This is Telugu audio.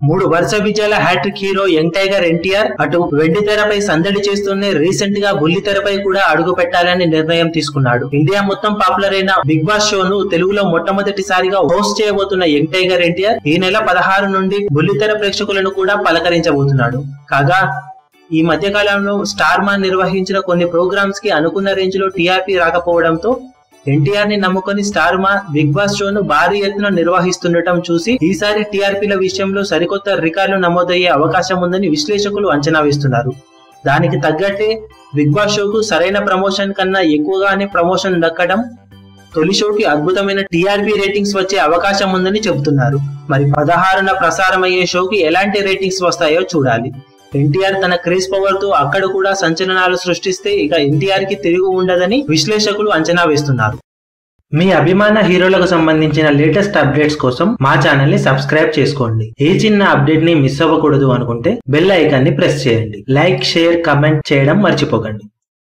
మూడు వరుస విజయాల hat trick hero young tiger NTR అటు వెండి తెరపై సందడి చేస్తూనే రీసెంట్గా బుల్లి తెరపై కూడా అడుగు పెట్టాలని నిర్ణయం తీసుకున్నాడు. ఇండియా మొత్తం పాపులర్ అయిన బిగ్ బాస్ షోను తెలుగులో మొట్టమొదటిసారిగా హోస్ట్ చేయబోతున్న యంగ్ టైగర్ ఎన్టీఆర్ ఈ నెల పదహారు నుండి బుల్లితెర ప్రేక్షకులను కూడా పలకరించబోతున్నాడు. కాగా ఈ మధ్య కాలంలో స్టార్ మాన్ నిర్వహించిన కొన్ని ప్రోగ్రామ్స్కి అనుకున్న రేంజ్లో టీఆర్పీ రాకపోవడంతో ఎన్టీఆర్ని నమ్ముకొని స్టార్ మా బిగ్ బాస్ షోను భారీ ఎత్తున నిర్వహిస్తుండటం చూసి ఈసారి టీఆర్పీల విషయంలో సరికొత్త రికార్డులు నమోదయ్యే అవకాశం ఉందని విశ్లేషకులు అంచనా వేస్తున్నారు. దానికి తగ్గట్టే బిగ్ బాస్ షోకు సరైన ప్రమోషన్ కన్నా ఎక్కువగానే ప్రమోషన్ దక్కడం తొలి షోకి అద్భుతమైన టీఆర్పీ రేటింగ్స్ వచ్చే అవకాశం ఉందని చెబుతున్నారు. మరి పదహారున ప్రసారం అయ్యే షోకి ఎలాంటి రేటింగ్స్ వస్తాయో చూడాలి. ఎన్టీఆర్ తన క్రేజ్ పవర్తో అక్కడ కూడా సంచలనాలు సృష్టిస్తే ఇక ఎన్టీఆర్కి తిరిగి ఉండదని విశ్లేషకులు అంచనా వేస్తున్నారు. మీ అభిమాన హీరోలకు సంబంధించిన లేటెస్ట్ అప్డేట్స్ కోసం మా ఛానల్ని సబ్స్క్రైబ్ చేసుకోండి. ఏ చిన్న అప్డేట్ని మిస్ అవ్వకూడదు అనుకుంటే బెల్ ఐకాన్ని ప్రెస్ చేయండి. లైక్ షేర్ కమెంట్ చేయడం మర్చిపోకండి.